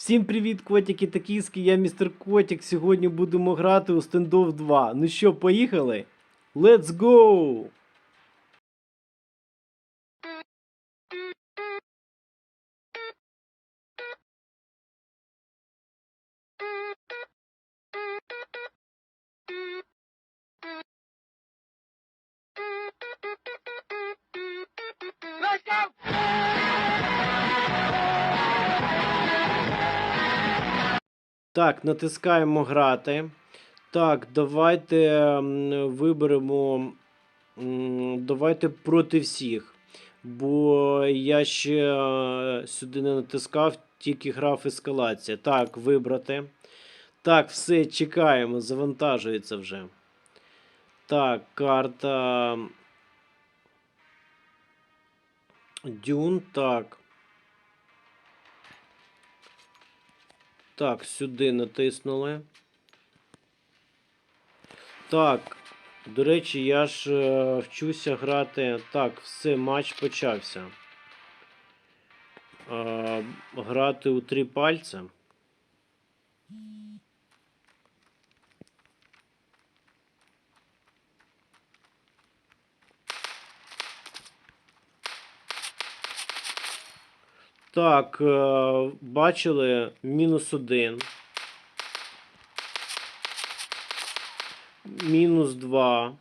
Всім привіт, котики та кіски, я містер Котик. Сьогодні будемо грати у стендов 2. Ну що, поїхали? Let's go! Так, натискаємо грати. Так, давайте виберемо. Давайте проти всіх. Бо я ще е, сюди не натискав, тільки грав ескалація. Так, вибрати. Так, все, чекаємо, завантажується вже. Так, карта. Дюн, так. Так, сюди натиснули. Так. До речі, я ж е, вчуся грати. Так, все, матч почався. Е, грати у три пальця. Так, е, бачили мінус один. Мінус два.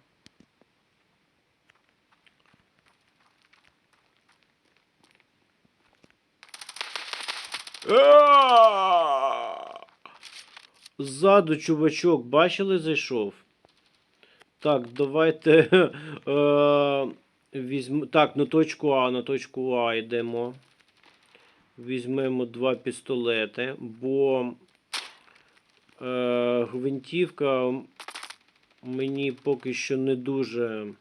Ззаду чувачок, бачили, зайшов. Так, давайте е, візьм... Так, на точку А, на точку А йдемо. Візьмемо два пістолети, бо е, гвинтівка мені поки що не дуже.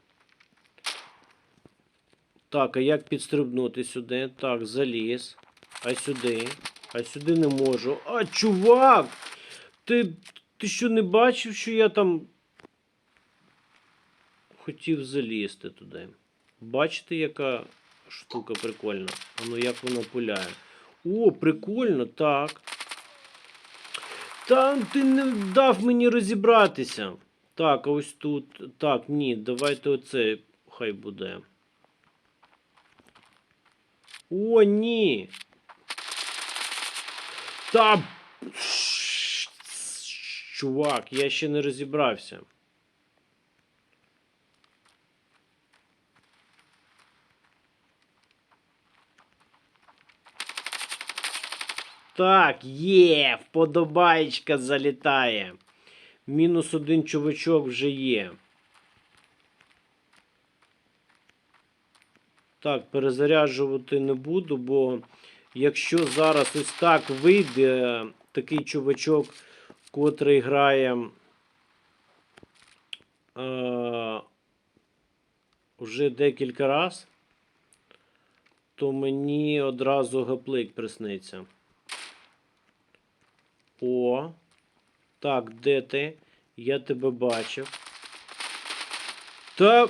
Так, а як підстрибнути сюди? Так, заліз. А сюди. А сюди не можу. А, чувак! Ти, ти що не бачив, що я там хотів залізти туди? Бачите, яка штука прикольна? А ну як вона пуляє? О, прикольно, так. Та ти не дав мені розібратися. Так, а ось тут. Так, ні, давайте оце хай буде. О, ні. Та. Чувак, я ще не розібрався. Так, є, вподобаєчка залітає. Мінус один чувачок вже є. Так, перезаряджувати не буду, бо якщо зараз ось так вийде такий чувачок, котрий грає е, вже декілька раз, то мені одразу гаплик присниться. О. Так, де ти? Я тебе бачив. Та.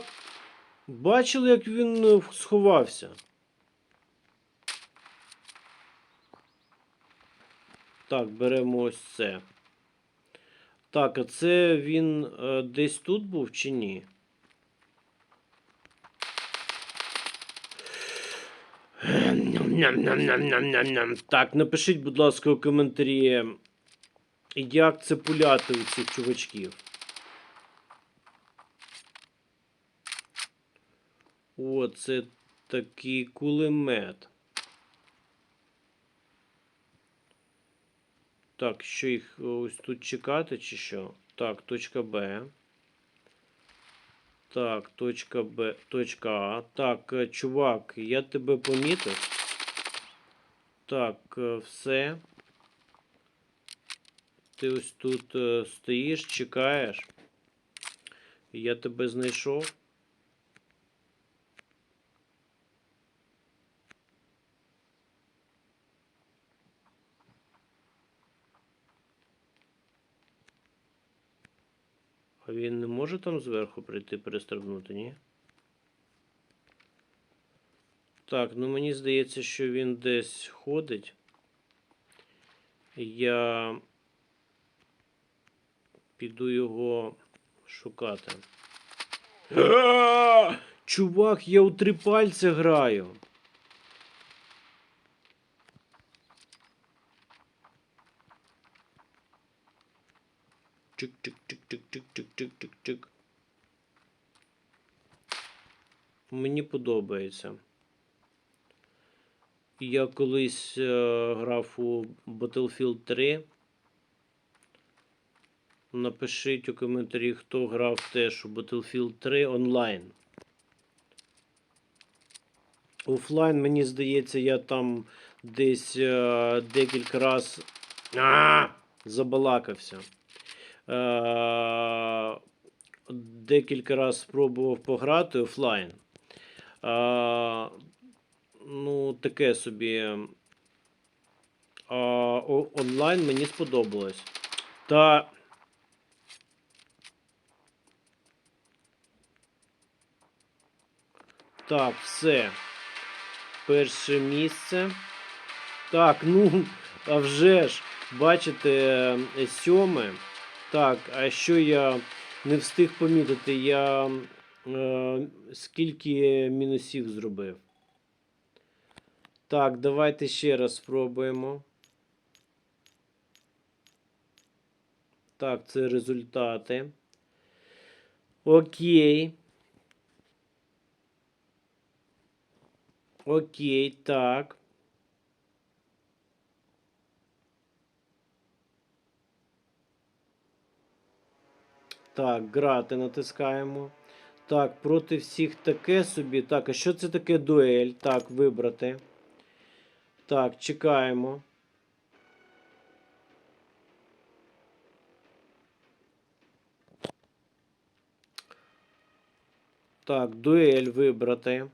Бачили, як він е, сховався? Так, беремо ось це. Так, а це він е, десь тут був чи ні? Так, напишіть, будь ласка, у коментарі, як це пуляти у цих чувачків. О, це такий кулемет. Так, що їх ось тут чекати, чи що? Так, точка Б. Так, точка Б, точка А. Так, е, чувак, я тебе помітив. Так, е, все. Ти ось тут е, стоїш, чекаєш. Я тебе знайшов. А він не може там зверху прийти перестрибнути, ні? Так, ну мені здається, що він десь ходить. Я піду його шукати. Чувак, я у три пальця граю. Чик-чик-чик-чик-чик-чик-чик-чик. Мені подобається. Я колись е, грав у Battlefield 3. Напишіть у коментарі, хто грав теж у Battlefield 3 онлайн. Офлайн, мені здається, я там десь е, декілька раз а, забалакався. Е, декілька раз спробував пограти офлайн. Е, ну, таке собі. О- онлайн мені сподобалось. Та. Так, все. Перше місце. Так, ну, а вже ж, бачите, е, сьоме. Так, а що я не встиг помітити, я е, скільки мінусів зробив. Так, давайте ще раз спробуємо. Так, це результати. Окей. Окей, так. Так, грати натискаємо. Так, проти всіх таке собі. Так, а що це таке дуель? Так, вибрати. Так, чекаємо. Так, дуель вибрати.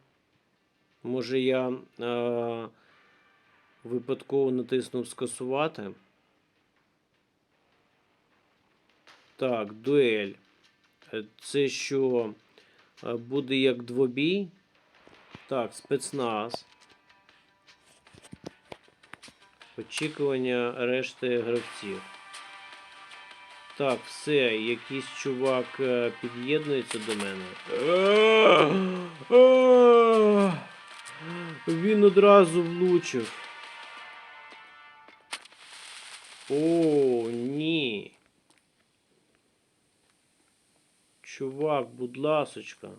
Може я е, випадково натиснув скасувати. Так, дуель. Е, Це що е, буде як двобій? Так, спецназ. Очікування решти гравців. Так, все, якийсь чувак е, під'єднується до мене. Він одразу влучив. О, ні. Чувак, будь ласочка.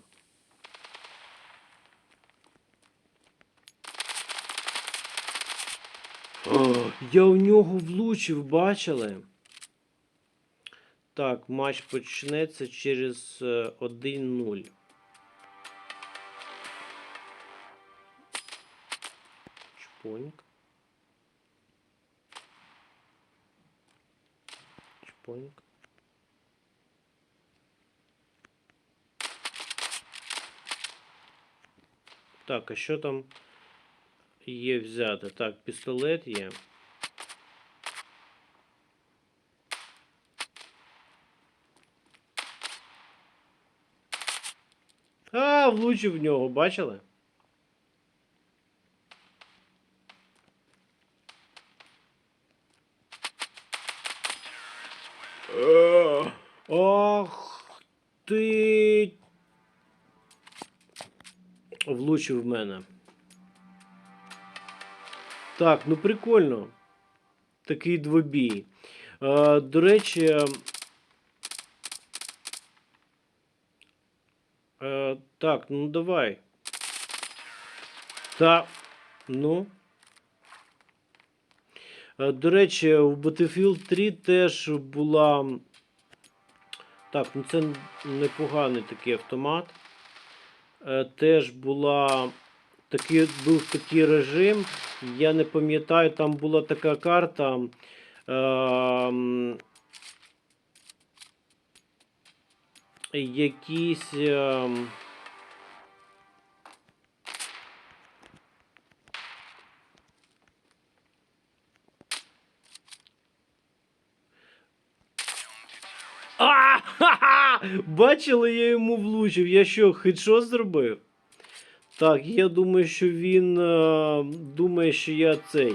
О, я у нього влучив, бачили? Так, матч почнеться через е, 1-0. Чпоньк. Чпоньк. Так, а що там є взяти? Так, пістолет є. А, влучив в нього, бачили? Ах ти. Влучив в мене. Так, ну прикольно. Такий двобій. Е, до речі. Е, так, ну давай. Та. Ну. Е, До речі, у Battlefield 3 теж була. Так, ну це непоганий такий автомат. Е, Теж була. Такий, був такий режим. Я не пам'ятаю, там була така карта. Е, якісь. ем, Бачили, я йому влучив. Я що, хедшот зробив? Так, я думаю, що він е, думає, що я цей.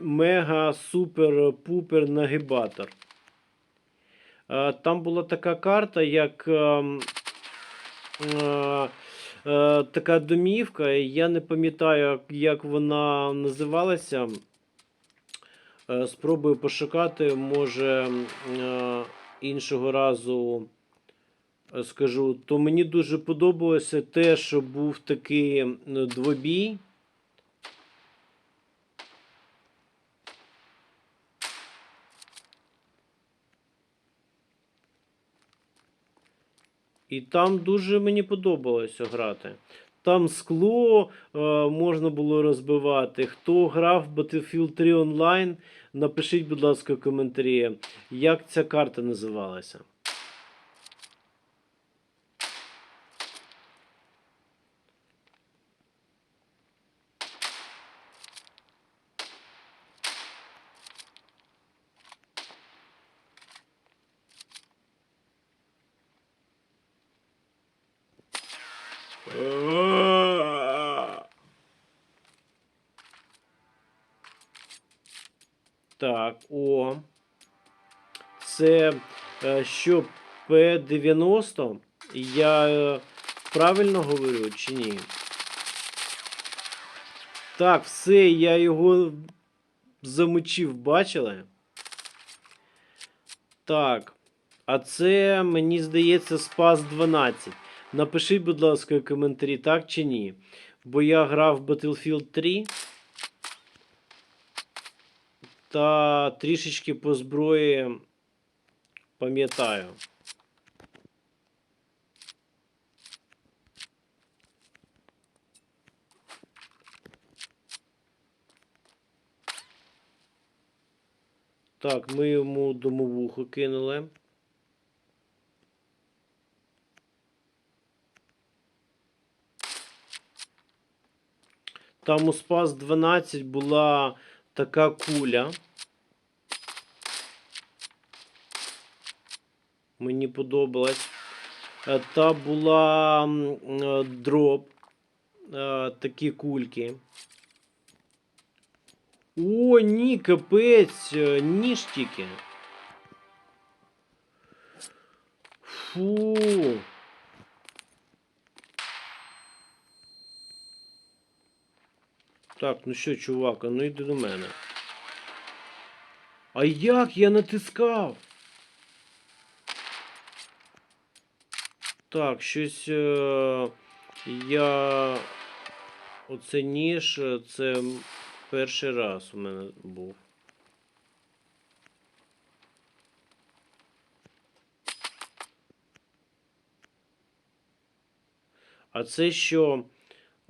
мега супер пупер нагибатор. Е, Там була така карта, як ем, е, е, така домівка. Я не пам'ятаю, як вона називалася. Е, Спробую пошукати, може е, іншого разу е, скажу. То мені дуже подобалося те, що був такий двобій. І там дуже мені подобалося грати. Там скло е, можна було розбивати. Хто грав в Battlefield 3 онлайн, напишіть, будь ласка, коментарі, як ця карта називалася. Так, о. Це е, що П-90? Я е, правильно говорю чи ні? Так, все, я його замочив, бачили? Так. А це, мені здається, Спас 12. Напишіть, будь ласка, в коментарі, так чи ні. Бо я грав в Battlefield 3. Та трішечки по зброї пам'ятаю. Так, ми йому домовуху кинули. Там у Спас 12 була така куля. Мені подобалось. Е, Та була м, е, дроп. е, Такі кульки. О, ні, капець, е, ніж тільки. Фу. Так, ну що, чувак, а ну йди до мене. А як я натискав? Так, щось е, я. Оце ніж, це перший раз у мене був. А це що?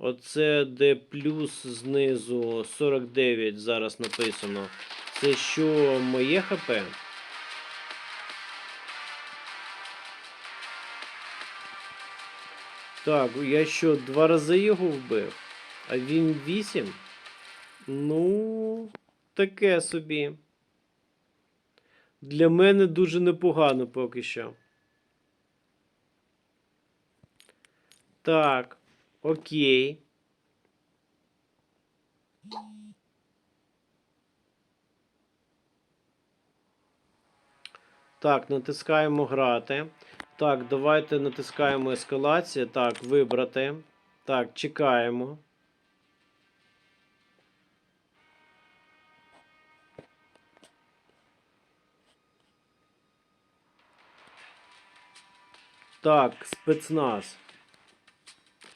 Оце де плюс знизу 49 зараз написано. Це що моє ХП? Так, я що, два рази його вбив? А він 8? Ну, таке собі. Для мене дуже непогано поки що. Так, окей. Так, натискаємо грати. Так, давайте натискаємо ескалація. Так, вибрати. Так, чекаємо. Так, спецназ.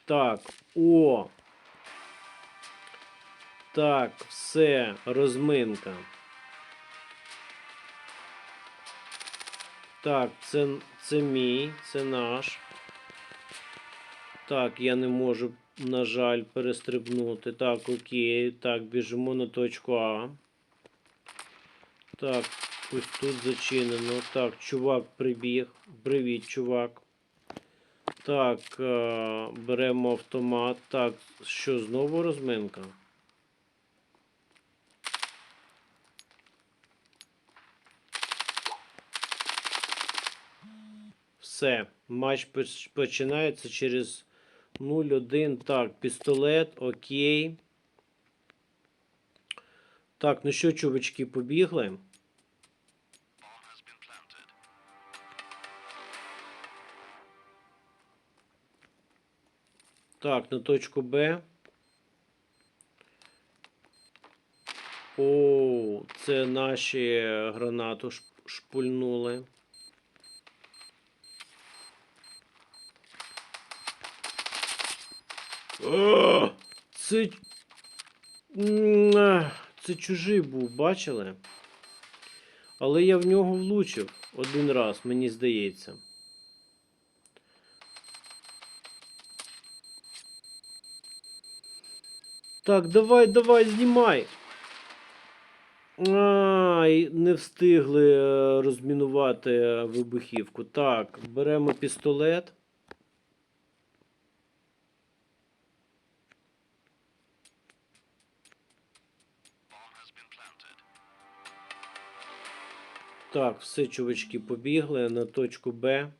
Так, о. Так, все, розминка. Так, це, це мій, це наш. Так, я не можу, на жаль, перестрибнути. Так, окей. Так, біжимо на точку А. Так, ось тут зачинено. Так, чувак прибіг. Привіт, чувак. Так, е, беремо автомат. Так, що, знову розминка? Все, матч починається через 0-1. Так, пістолет, окей. Так, ну що, чувачки, побігли. Так, на точку Б. О, це наші гранату шпульнули. О, Це. Це чужий був, бачили? Але я в нього влучив один раз, мені здається. Так, давай, давай, знімай. Ай, не встигли е, розмінувати е, вибухівку. Так, беремо пістолет. Так, все, чувачки, побігли на точку Б.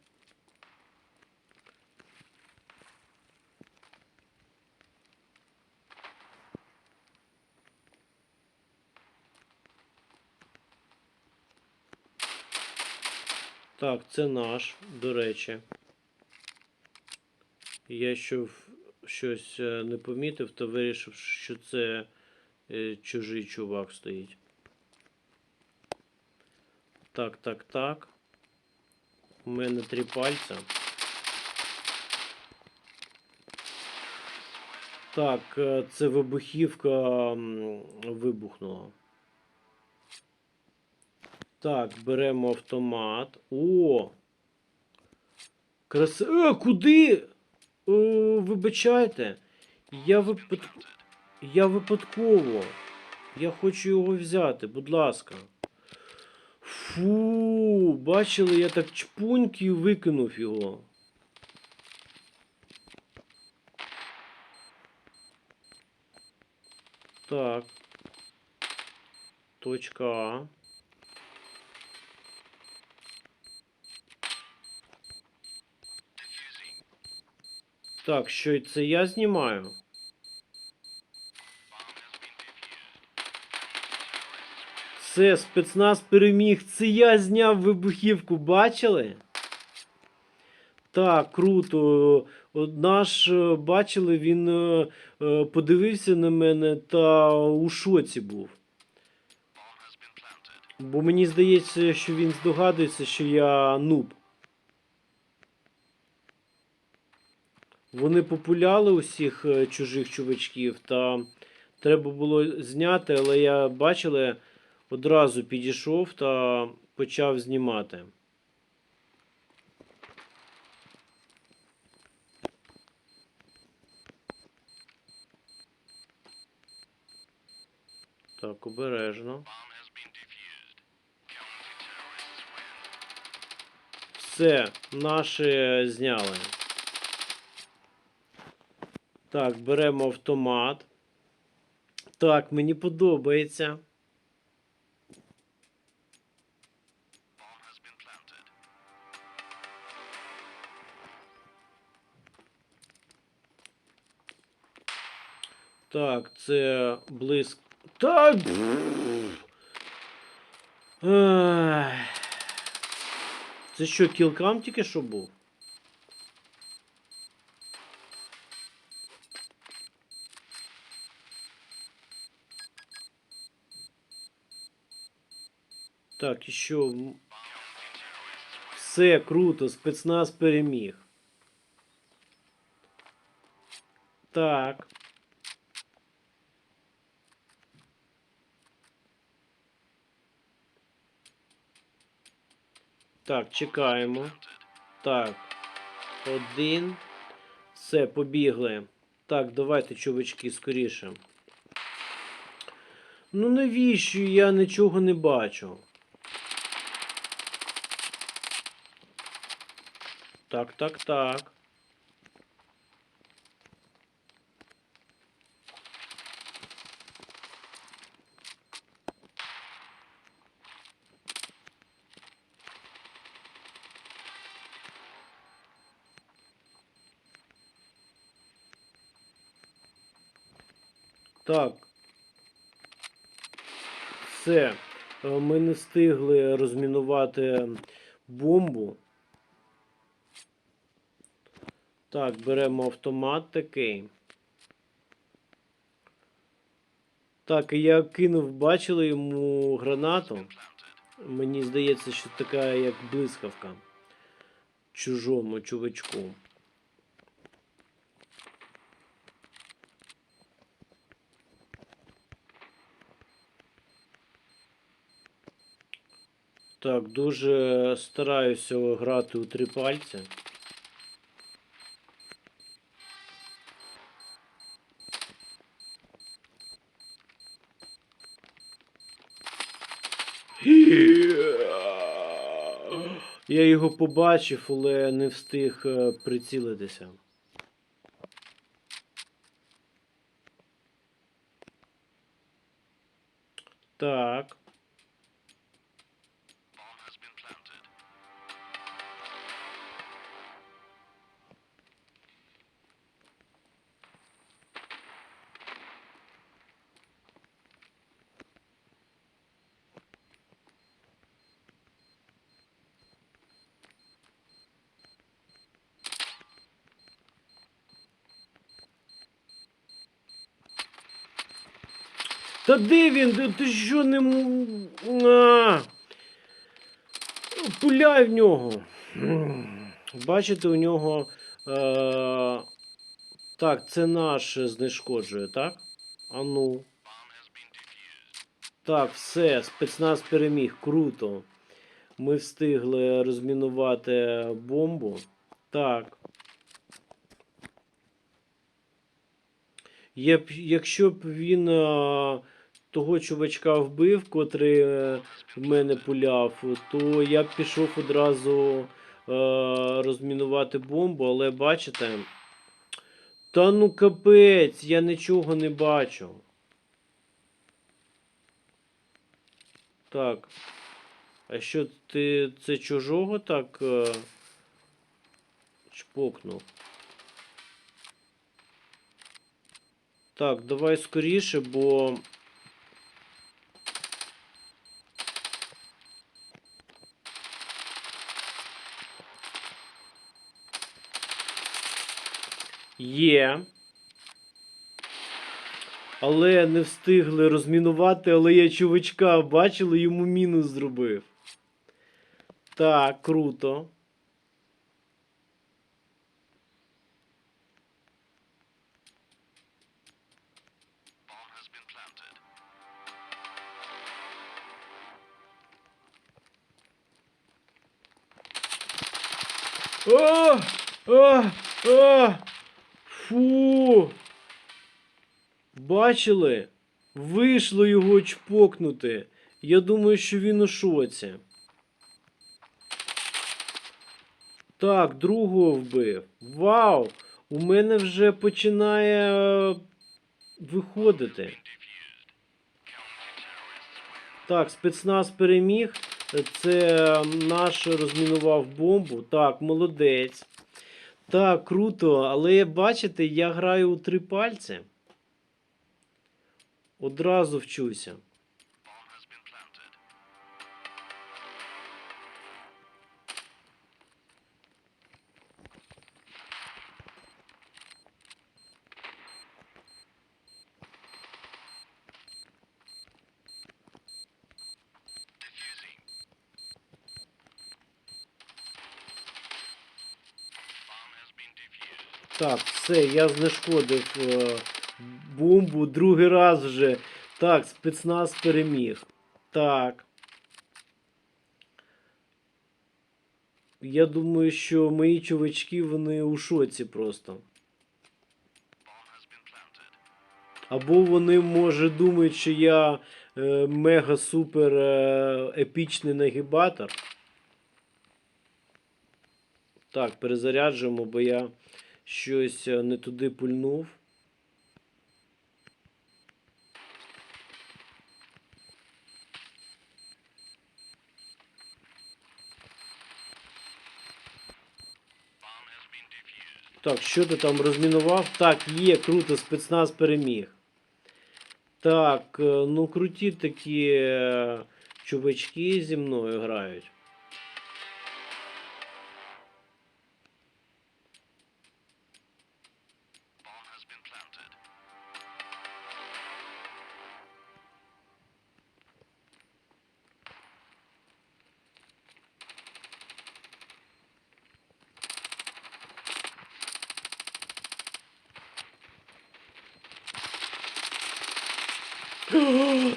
Так, це наш, до речі. Я що щось е, не помітив, то вирішив, що це е, чужий чувак стоїть. Так, так, так. У мене три пальця. Так, е, це вибухівка вибухнула. Так, беремо автомат. О! Краси... Е, куди? О, вибачайте. Я випад... Я випадково. Я хочу його взяти, будь ласка. Фу, бачили, я так чпуньк і викинув його. Так. Точка А. Так, що це я знімаю? Все, спецназ переміг. Це я зняв вибухівку, бачили? Так, круто. Наш е, бачили, він е, е, подивився на мене та у шоці був. Бо мені здається, що він здогадується, що я нуб. Вони популяли усіх е, чужих чувачків, та треба було зняти, але я бачили, одразу підійшов та почав знімати. Так, обережно. Все, наші зняли. Так, беремо автомат. Так, мені подобається. Так, це блиск. Так. Це що, кілкам тільки що був? Так, і що? Все круто, спецназ переміг. Так. Так, чекаємо. Так. Один. Все, побігли. Так, давайте, чувачки, скоріше. Ну навіщо я нічого не бачу? Так, так, так. Так. все. Е, Ми не встигли розмінувати бомбу. Так, беремо автомат такий. Так, і я кинув, бачили йому гранату. Мені здається, що така як блискавка. Чужому чувачку. Так, дуже стараюся грати у три пальці. Я його побачив, але не встиг е, прицілитися. Так. Та де він? Ти, що не. А! Пуляй в нього. Бачите, у нього. Е... Так, це наш знешкоджує, так? А ну. Так, все, спецназ переміг. Круто. Ми встигли розмінувати бомбу. Так. Якщо б він а, того чувачка вбив, котрий е, в мене пуляв, то я пішов одразу е, розмінувати бомбу, але бачите. Та ну капець, я нічого не бачу. Так. А що ти це чужого так е, чпокнув? Так, давай скоріше, бо. Є. Але не встигли розмінувати, але я чувачка бачили, йому мінус зробив. Так, круто. О! О! О! Фу! Бачили? Вийшло його чпокнути. Я думаю, що він у шоці. Так, другого вбив. Вау! У мене вже починає е, виходити. Так, спецназ переміг. Це наш розмінував бомбу. Так, молодець. Так, круто, але бачите, я граю у три пальці. Одразу вчуся. Так, все, я знешкодив е, бомбу другий раз вже. Так, спецназ переміг. Так. Я думаю, що мої чувачки, вони у шоці просто. Або вони, може, думають, що я е, мега-супер е, епічний нагибатор. Так, перезаряджуємо, бо я щось е, не туди пульнув. Так, що ти там розмінував? Так, є, круто, спецназ переміг. Так, е, ну круті такі е, чувачки зі мною грають.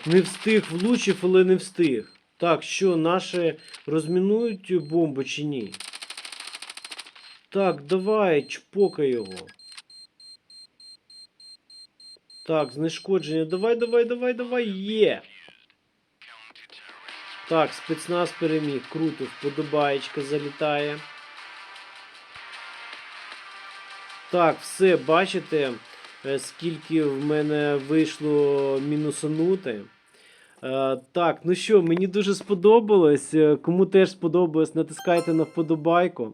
Не встиг, влучив, але не встиг. Так, що, наші розмінують бомбу чи ні? Так, давай, чпокай його. Так, знешкодження. Давай, давай, давай, давай. Є. Так, спецназ переміг. Круто, вподобаєчка залітає. Так, все, бачите, е, скільки в мене вийшло мінусанути. Е, так, ну що, мені дуже сподобалось. Е, Кому теж сподобалось, натискайте на вподобайку.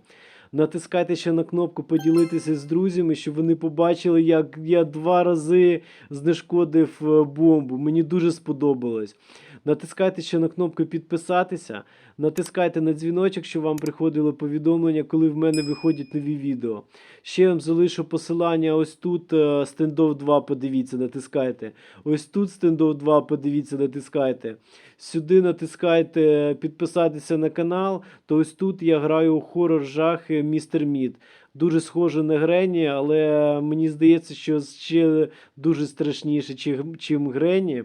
Натискайте ще на кнопку поділитися з друзями, щоб вони побачили, як я два рази знешкодив е, бомбу. Мені дуже сподобалось. Натискайте ще на кнопку підписатися. Натискайте на дзвіночок, щоб вам приходило повідомлення, коли в мене виходять нові відео. Ще я вам залишу посилання ось тут е, стендов 2, подивіться, натискайте. Ось тут стендов 2, подивіться, натискайте. Сюди натискайте підписатися на канал, то ось тут я граю у хорор жахи Містер Мід. Дуже схоже на Грені, але мені здається, що ще дуже страшніше, чим Грені.